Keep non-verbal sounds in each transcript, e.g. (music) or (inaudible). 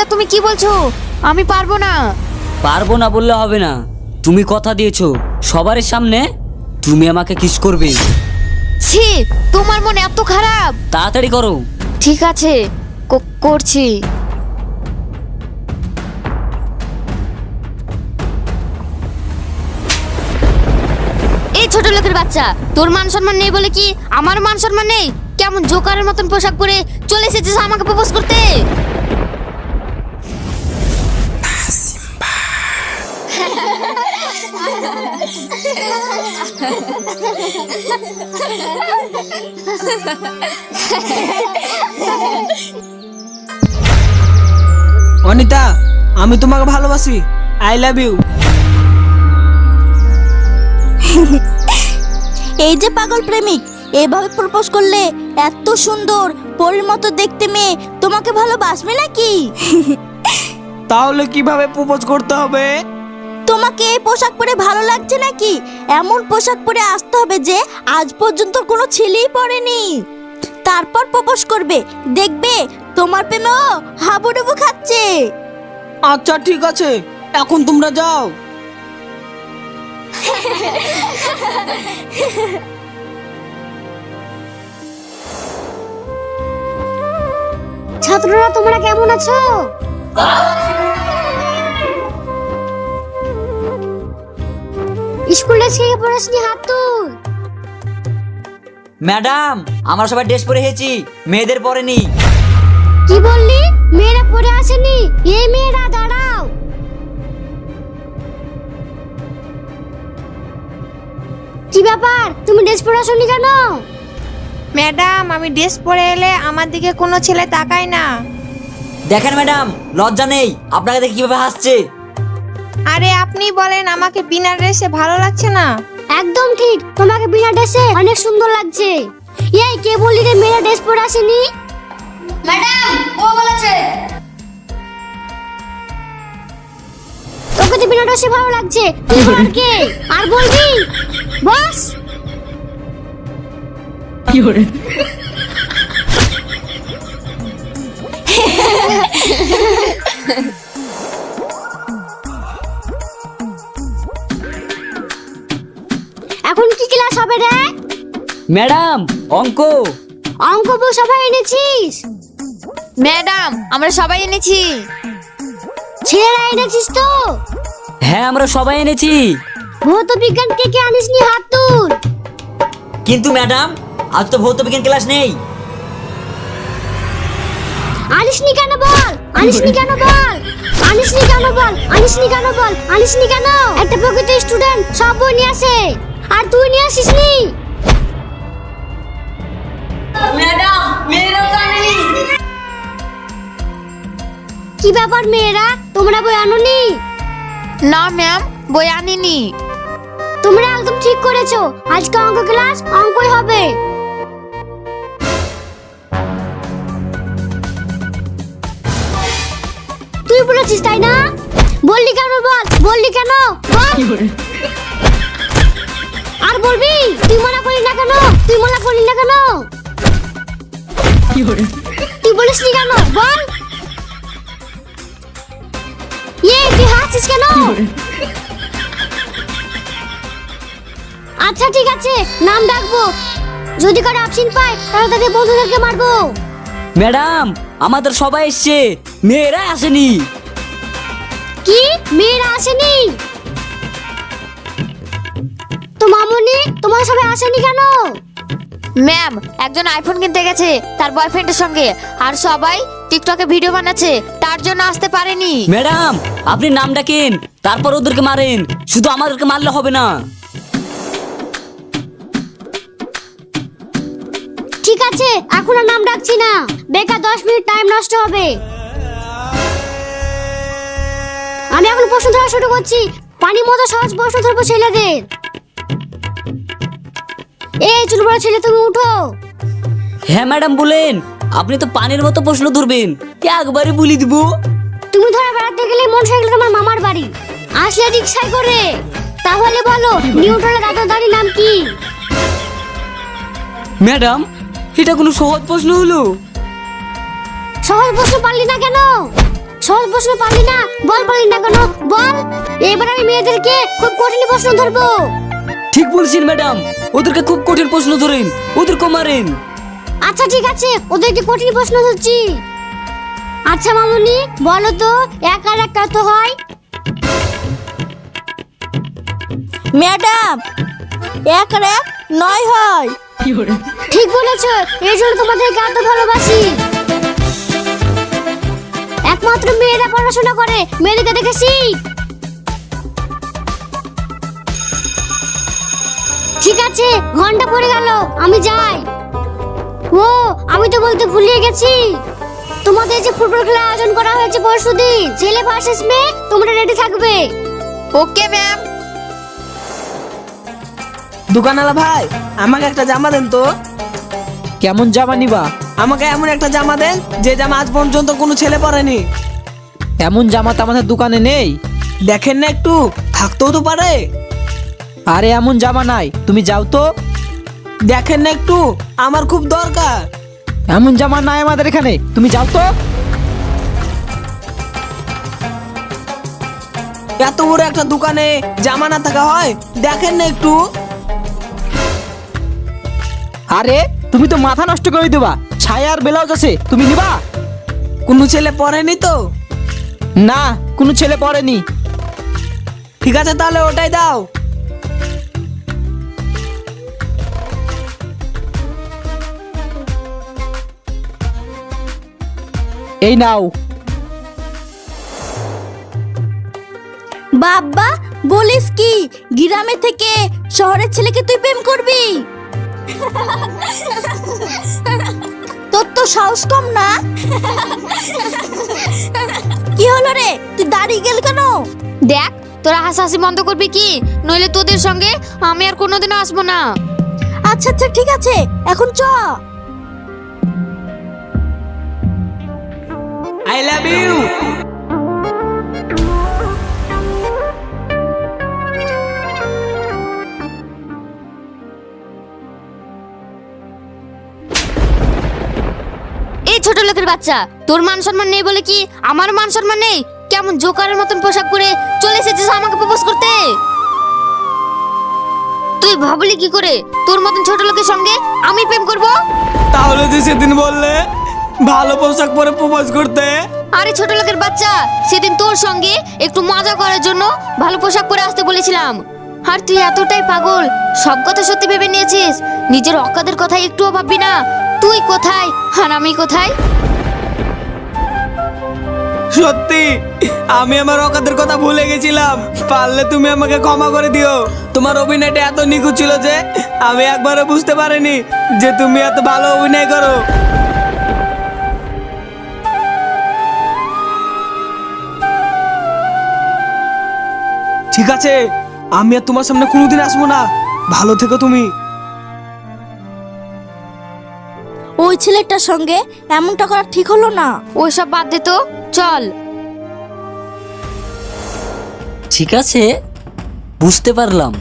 এটা তুমি কি বলছো? আমি পারব না। পারব না বললে হবে না। তুমি কথা দিয়েছ। সবার সামনে তুমি আমাকে কিস করবে। ছি তোমার মনে এত খারাপ। তাড়াতাড়ি করো। ঠিক আছে করছি। এই ছোট লোকের বাচ্চা তোর মান সম্মান নেই বলে কি আমার মান সম্মান নেই? কেমন জোকারের মতন পোশাক পরে চলে এসেছিস আমাকে প্রপোজ করতে? অনিতা আমি তোমাকে ভালোবাসি। আই লাভ ইউ এই যে পাগল প্রেমিক এভাবে প্রপোজ করলে এত সুন্দর পরীর মতো দেখতে মেয়ে তোমাকে ভালোবাসবে নাকি? তাহলে কীভাবে প্রপোজ করতে হবে? তোমাকে এই পোশাক পরে ভালো লাগছে নাকি? এমন পোশাক পরে আসতে হবে যে আজ পর্যন্ত কোনো ছেলেই পরেনি। তারপর প্রপোজ করবে। দেখবে তোমার প্রেমেও হাবুডুবু খাচ্ছে। আচ্ছা ঠিক আছে। এখন তোমরা যাও। ছাত্ররা তোমরা কেমন আছো? স্কুলে ছেড়ে পড়াশনি হাত তুল ম্যাডাম আমরা সবাই ড্রেস পরে এসেছি মেয়েদের পরেনি কি বললি? মেয়েরা পড়ে আসেনি? এই মেয়েরা দাঁড়াও। কি ব্যাপার? তুমি ড্রেস পরে আসনি কেন? ম্যাডাম আমি ড্রেস পরে এলে আমার দিকে কোনো ছেলে তাকায় না। দেখেন ম্যাডাম লজ্জা নেই। আপনাকে দেখে কীভাবে হাসছে? আরে আপনি বলেন আমাকে বিনা ড্রেসে ভালো লাগছে না? একদম ঠিক তোমাকে বিনা ড্রেসে অনেক সুন্দর লাগছে। এই কে বললি রে মেয়েরা ড্রেস পরে আসেনি? ম্যাডাম ও বলেছে। তোকে তো বিনা ড্রেসে ভালো লাগছে তুই বল কে? আর বলবি? বস। কি হরে এখন (laughs) হবে রে? ম্যাডাম অঙ্ক। অঙ্ক বই সবাই এনেছিস? ম্যাডাম আমরা সবাই এনেছি। ছেলেরা এনেছিস তো? হ্যাঁ আমরা সবাই এনেছি। ভৌত বিজ্ঞান কে কে আনিসনি হাত তুল? কিন্তু ম্যাডাম আজ তো ভৌত বিজ্ঞান ক্লাস নেই। আনিসনি কেন বল? আনিসনি কেন বল? আনিসনি কেন বল? আনিসনি কেন বল? আনিসনি কেন? একটা প্রকৃত স্টুডেন্ট সব বই নিয়ে আসে। আর তুই নিয়ে আসিসনি? কি ব্যাপার মেয়েরা? তোমরা বই আনোনি? না ম্যাম বই আনিনি। তোমরা একদম ঠিক করেছ। আজকে অঙ্ক ক্লাস অঙ্কই হবে। তুই বলেছিস তাই না? বললি কেন বল? বললি কেন? বল? আর বলবি? তুই মনে করিস না কেন? তুই মনে করিস না কেন? তুই বলিসনি কেন? বল। ইয়ে তুই হাসছিস কেন? আচ্ছা ঠিক আছে নাম ডাকবো। যদি কারও অ্যাবসেন্ট পাই তাহলে তাদের বন্ধুদেরকে মারবো। ম্যাডাম আমাদের সবাই এসছে। মেয়েরা আসেনি। কি? মেয়েরা আসেনি? মামনি তোমার সবাই আসেনি কেন? ম্যাম একজন আইফোন কিনতে গেছে তার বয়ফ্রেন্ডের সঙ্গে। আর সবাই টিকটকে ভিডিও বানাচ্ছে তার জন্য আসতে পারেনি। ম্যাডাম আপনি নাম ডাকেন তারপর ওদেরকে মারেন। শুধু আমাদেরকে মারলে হবে না। ঠিক আছে এখন আর নাম ডাকছি না। বেকার দশ মিনিট টাইম নষ্ট হবে। আমি এখন প্রশ্ন ধরা শুরু করছি। পানির মতো সহজ প্রশ্ন ধরবো ছেলেদের। এই চুল বড় ছেলে তুমি উঠো। হ্যাঁ ম্যাডাম বলেন। আপনি তো পানির মতো প্রশ্ন ধরবেন। একবারে বলি দিব? তুমি ধরে বেড়াতে গেলে মন সাইকেল তোমার মামার বাড়ি। আসলে রিক্সায় করে। তাহলে বলো নিউটনের দাড়ির নাম কি? ম্যাডাম এটা কোনো সহজ প্রশ্ন হলো? সহজ প্রশ্ন পারলি না কেন? সহজ প্রশ্ন পারলি না বল পারলি না কেন? বল। এবার আমি মেয়েদেরকে খুব কঠিন প্রশ্ন ধরবো। ঠিক বলছেন ম্যাডাম। ওদেরকে খুব কঠিন প্রশ্ন ধরেন ওদেরকে মারেন। আচ্ছা ঠিক আছে ওদেরকে কঠিন প্রশ্ন ধরছি। আচ্ছা মামুনি বলো তো এক আর এক কত হয়? ম্যাডাম এক আর এক নয় হয় ঠিক বলেছ এই জন্য তোমাদেরকে এত ভালোবাসি। একমাত্র মেয়েরা পড়াশোনা করে মেয়েদেরকে দেখে শিখ ঠিক আছে ঘণ্টা পড়ে গেল আমি যাই। ও আমি তো বলতে ভুলিয়ে গেছি। তোমাদের যে ফুটবল খেলা আয়োজন করা হয়েছে পরশুদিন ছেলে ভার্সেস মেয়ে তোমরা রেডি থাকবে। ওকে ম্যাম দোকানওয়ালা ভাই আমাকে একটা জামা দেন তো। কেমন জামা নিবা? আমাকে এমন একটা জামা দেন যে জামা আজ পর্যন্ত কোনো ছেলে পরেনি। এমন জামা তো আমাদের দোকানে নেই। দেখেন না একটু থাকতেও তো পারে। আরে এমন জামা নাই। তুমি যাও তো। দেখেন না একটু আমার খুব দরকার। এমন জামা নাই আমাদের এখানে। তুমি যাও তো। এত বড় একটা দোকানে জামা না থাকা হয় দেখেন না একটু। আরে তুমি তো মাথা নষ্ট করে দিবা। ছায়া আর ব্লাউজ আছে তুমি নিবা। কোনো ছেলে পরেনি তো? না কোনো ছেলে পড়েনি ঠিক আছে তাহলে ওটাই দাও। এই নাও। বাবা বলিস কি? গ্রামে থেকে শহরের ছেলেকে তুই প্রেম করবি? তোর তো সাহস কম না? কি হলো রে? তুই দাঁড়িয়ে গেল কেন? দেখ তোরা হাসাহাসি বন্ধ করবি কি? নইলে তোদের সঙ্গে আমি আর কোনোদিনও আসব না। আচ্ছা আচ্ছা ঠিক আছে। এখন চ। আই লাভ ইউ এই ছোট লোকের বাচ্চা তোর মান সম্মান নেই বলে কি আমার মান সম্মান নেই? কেমন জোকারের মতন পোশাক পরে চলে এসেছিস আমাকে প্রপোজ করতে? তুই ভাবলি কি করে? তোর মতন ছোট লোকের সঙ্গে আমি প্রেম করব? তাহলে যে সেদিন বললে ভালো পোশাক পরে প্রপোজ করতে। আরে ছোট লোকের বাচ্চা সেদিন তোর সঙ্গে একটু মজা করার জন্য ভালো পোশাক পরে আসতে বলেছিলাম। আর তুই এতটাই পাগল সব কথা সত্যি ভেবে নিয়েছিস? নিজের অকাদের কথা একটুও ভাববি না। তুই কোথায় আর আমি কোথায়? সত্যি আমি আমার অকাদের কথা ভুলে গেছিলাম। পারলে তুমি আমাকে ক্ষমা করে দিও। তোমার অভিনয়টা এত নিখুঁত ছিল যে আমি একবারও বুঝতে পারিনি যে তুমি এত ভালো অভিনয় করো। ঠিক আছে আমি আর তোমার সামনে কোনোদিন আসব না। ভালো থেকো তুমি। ওই ছেলেটার সঙ্গে এমনটা করা ঠিক হলো না। ওইসব বাদ দে তো চল। ঠিক আছে বুঝতে পারলাম।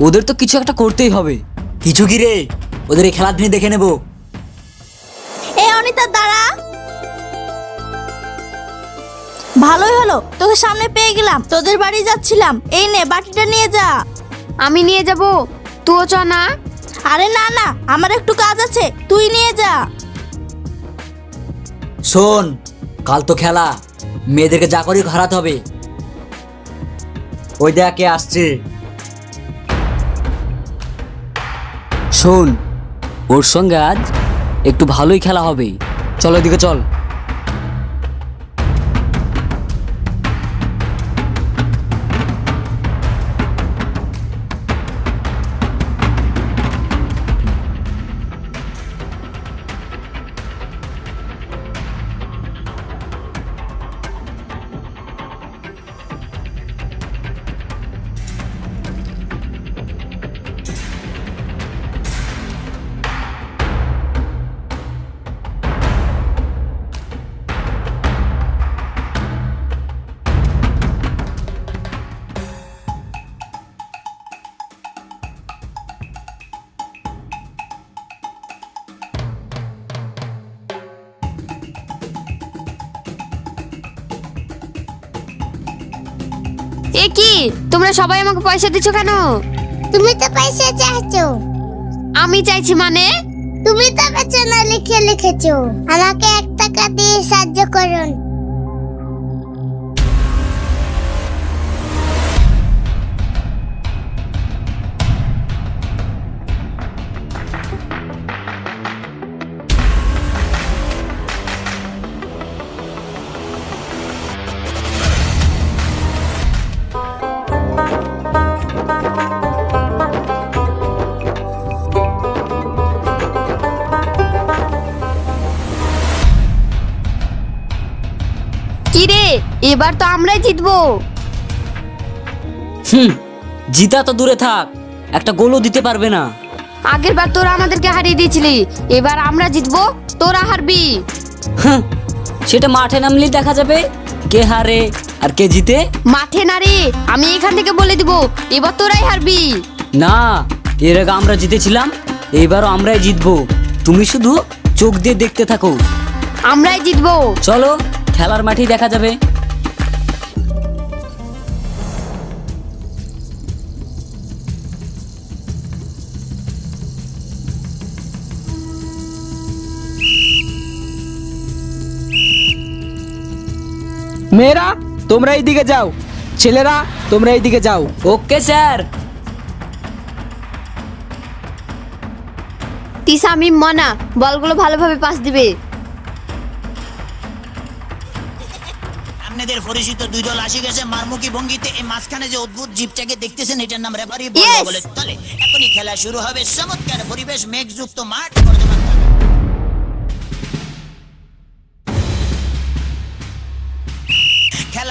ওদের তো কিছু একটা করতেই হবে। কিছু কি রে ওদের এই খেলা দিনে দেখে নেব। এ অনিতা দাঁড়া। ভালোই হলো তোকে সামনে পেয়ে গেলাম তোদের বাড়ি যাচ্ছিলাম। এই নে বাটিটা নিয়ে যা। আমি নিয়ে যাব তুইও চ না। আরে না না আমার একটু কাজ আছে তুই নিয়ে যা। শোন কাল তো খেলা মেয়েদেরকে যা করি হারাতে হবে। ওই দেখ কে আসছে। শোন ওর সঙ্গে আজ একটু ভালোই খেলা হবে। চল এদিকে চল। এ কি? তোমরা সবাই আমাকে পয়সা দিছো কেন? তুমি তো পয়সা চাইছো। আমি চাইছি মানে? তুমি তো বেচনা লিখে লিখেছো। আমাকে এক টাকা দিয়ে সাহায্য করুন। এবার তো আমরাই জিতবো। হুম জিতা তো দূরে থাক একটা গোলও দিতে পারবে না। আগের বার তোরা আমাদেরকে হারিয়ে দিয়েছিলি এবার আমরা জিতবো তোরা হারবি। হ্যাঁ, সেটা মাঠে নামলেই দেখা যাবে কে হারে আর কে জিতে। মাঠে না রে আমি এখান থেকে বলে দিব এবার তোরাই হারবি। না এর আগে আমরা জিতেছিলাম এবারও আমরাই জিতবো। তুমি শুধু চোখ দিয়ে দেখতে থাকো। আমরাই জিতবো। চলো খেলার মাঠেই দেখা যাবে। মেয়েরা তোমরা এইদিকে যাও। ছেলেরা তোমরা এইদিকে যাও। Okay sir. তিসা আমি মনা। বলগুলো ভালোভাবে পাস দিবে। আপনাদের পরিচিত দুই দল আসি গেছে মারমুখী ভঙ্গিতে। এই মাঝখানে যে অদ্ভুত জীবটাকে দেখতেছেন এটার নাম রেফারি বলে এখনই খেলা শুরু হবে। চমৎকার পরিবেশ মেঘযুক্ত মাঠ বর্তমান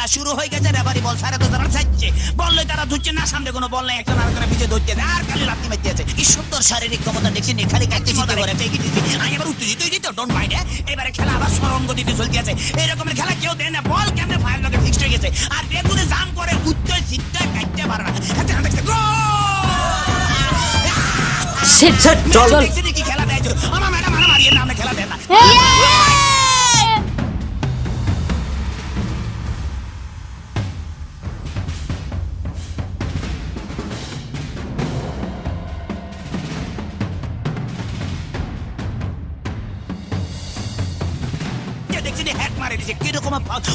খেলা শুরু হয়ে গেছে রেফারি বল সারে তো তারা চাইছে বল লই তারা ধুচ্ছে না সামনে কোনো বল নাই একজন আরেকজনের পিছে ধরছে। আর খালি লাত্তি মারতে আছে। কি সুন্দর শারীরিক ক্ষমতা দেখছি নি খালি কাটতে জিতে করে আমি এবার উত্তেজিত হয়ে যেত ডোন্ট মাইন্ড এবারে খেলা আবার সরম গতিতে চলতে আছে। এই রকমের খেলা কেউ দেয় না বল কেমনে ফায়ার লগে ফিক্সড হয়ে গেছে। আর বেগুনে জাম করে উত্তর সিদ্ধা কাটতে পারে না। হাতে হাতে গোল! সেট সেট চল চল। কি খেলা দেয় আমার ম্যাডাম আমার মারিয়ে না আমরা খেলা দেয় না।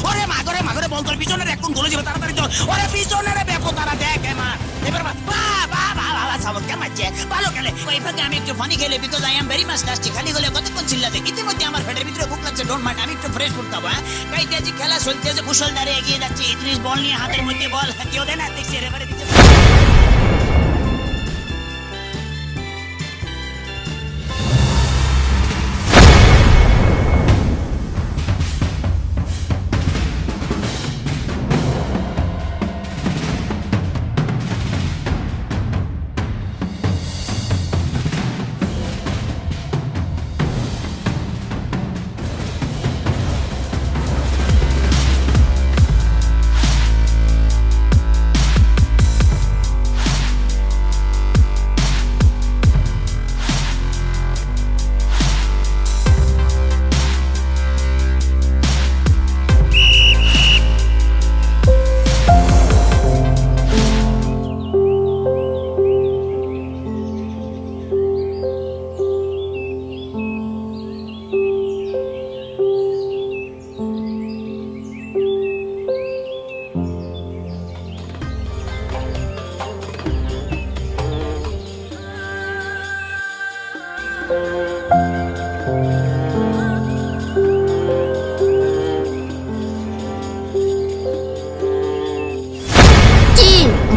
ওরে মাগরে মাগরে বল তোর পিছনে রে, কোন গোলে যাবে তাড়াতাড়ি চল। ওরে পিছনে রে বেকো তারা দেখ এমার এবার বা বা বা বা সাবক কেমন আছে ভালো খেলে। ওই ভাগে আমি একটু ফানি খেলে because I am very much nasty খালি গলে কতক্ষণ চিল্লাতে? ইতিমধ্যে আমার পেটের ভিতরে ভুক লাগছে ডোন্ট মাইন্ড আমি একটু ফ্রেশ করতে হবে কাইতে যে খেলা চলছে যে কুশল দাঁড়িয়ে এগিয়ে যাচ্ছে। ইদ্রিস বল নিয়ে হাতের মধ্যে বল কেউ দেয় না দেখছি রেফারি দিচ্ছে।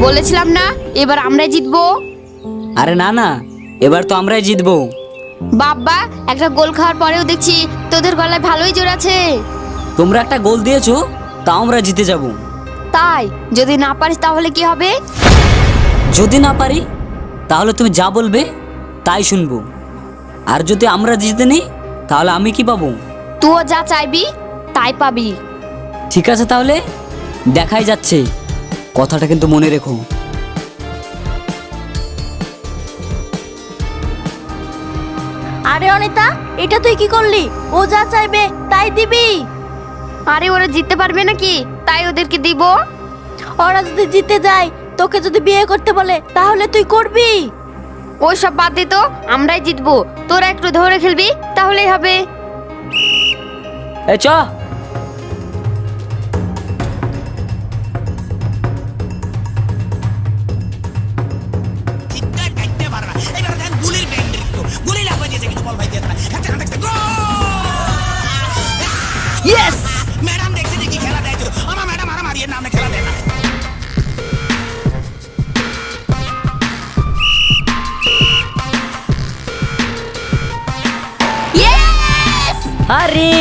বলেছিলাম না এবার আমরাই জিতবো? আরে না না এবার তো আমরাই জিতবো। বাব্বা একটা গোল খাওয়ার পরেও দেখছি তোদের গলায় ভালোই জোর আছে। তোমরা একটা গোল দিয়েছ তাও আমরা জিতে যাব। তাই যদি না পারিস তাহলে কি হবে? যদি না পারি তাহলে তুমি যা বলবে তাই শুনব। আর যদি আমরা জিতে নিই তাহলে আমি কি পাবো? তুইও যা চাইবি তাই পাবি। ঠিক আছে তাহলে দেখাই যাচ্ছে। কথাটা কিন্তু মনে রেখো। আরে অনিতা এটা তুই কি করলি? ও যা চাইবে তাই দিবি? আরে ওরা জিততে পারবে নাকি? তাই ওদেরকে দিব। ওরা যদি জিতে যায় তোকে যদি বিয়ে করতে বলে তাহলে তুই করবি? ওই সব বাদ দে তো আমরাই জিতবো। তোরা একটু ধরে খেলবি তাহলেই হবে। এই চ।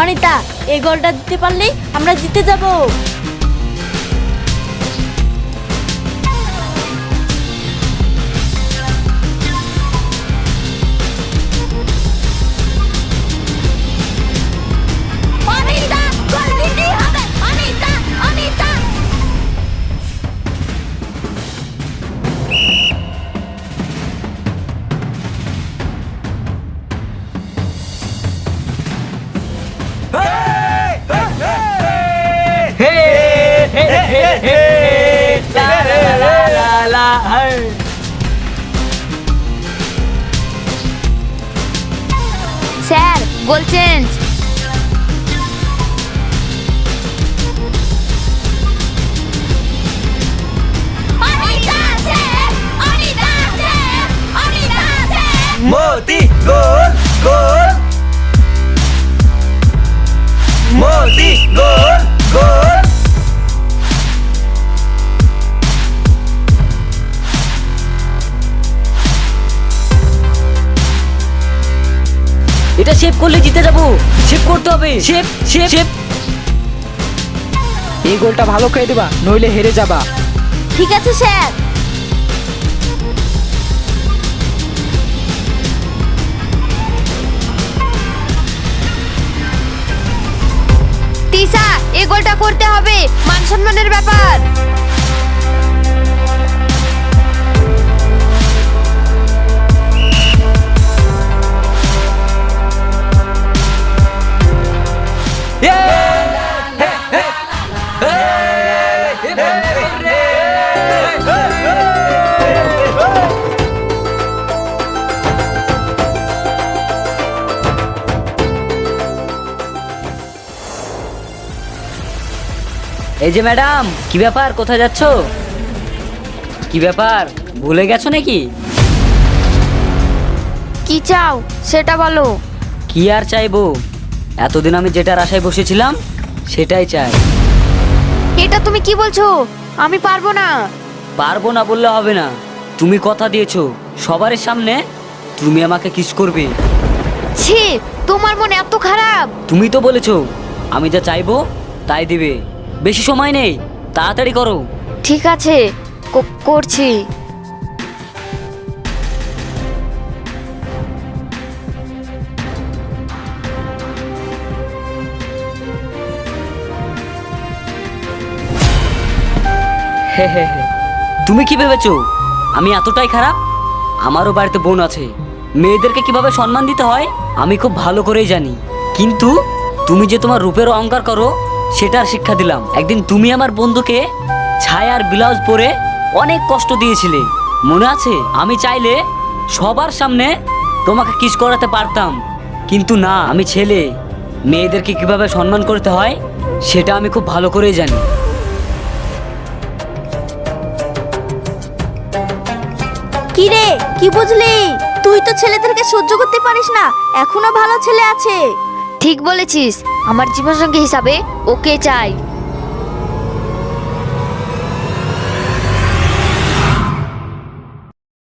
অনিতা এই গোলটা দিতে পারলেই আমরা জিতে যাব। Sir goal change Anita sir Anita sir Anita sir মোতি গোল গোল মোতি গোল গোল এটা শেপ করলে জিতে যাব। শেপ করতে হবে। শেপ শেপ শেপ এই গোলটা ভালো খেয়ে দেবা, নইলে হেরে যাবা। ঠিক আছে, স্যার। তিসা এ গোলটা করতে হবে। মান সম্মানের ব্যাপার এই যে ম্যাডাম কি ব্যাপার? কোথায় যাচ্ছ? কি ব্যাপার? ভুলে গেছো নাকি? কি চাও সেটা বলো। কি আর চাইব? এতদিন আমি যেটার আশায় বসেছিলাম সেটাই চাই। এটা তুমি কি বলছো? আমি পারব না। পারব না বললে হবে না। তুমি কথা দিয়েছ সবার সামনে তুমি আমাকে কিস করবে। ছি তোমার মনে এত খারাপ। তুমি তো বলেছ আমি যা চাইব তাই দিবে। বেশি সময় নেই তাড়াতাড়ি করো। ঠিক আছে ক- করছি। তুমি কি ভেবেছো? আমি এতটাই খারাপ? আমারও বাড়িতে বোন আছে। মেয়েদেরকে কীভাবে সম্মান দিতে হয় আমি খুব ভালো করেই জানি। কিন্তু তুমি যে তোমার রূপের অহংকার করো সেটার শিক্ষা দিলাম। একদিন তুমি আমার বন্ধুকে ছায়ার ব্লাউজ পরে অনেক কষ্ট দিয়েছিলে। মনে আছে? আমি চাইলে সবার সামনে তোমাকে কিস করাতে পারতাম। কিন্তু না আমি ছেলে। মেয়েদেরকে কীভাবে সম্মান করতে হয় সেটা আমি খুব ভালো করেই জানি। কি রে কি বুঝলি? তুই তো ছেলেদেরকে সহ্য করতে পারিস না। এখনও ভালো ছেলে আছে। ঠিক বলেছিস। আমার জীবনসঙ্গী হিসাবে ওকে চাই।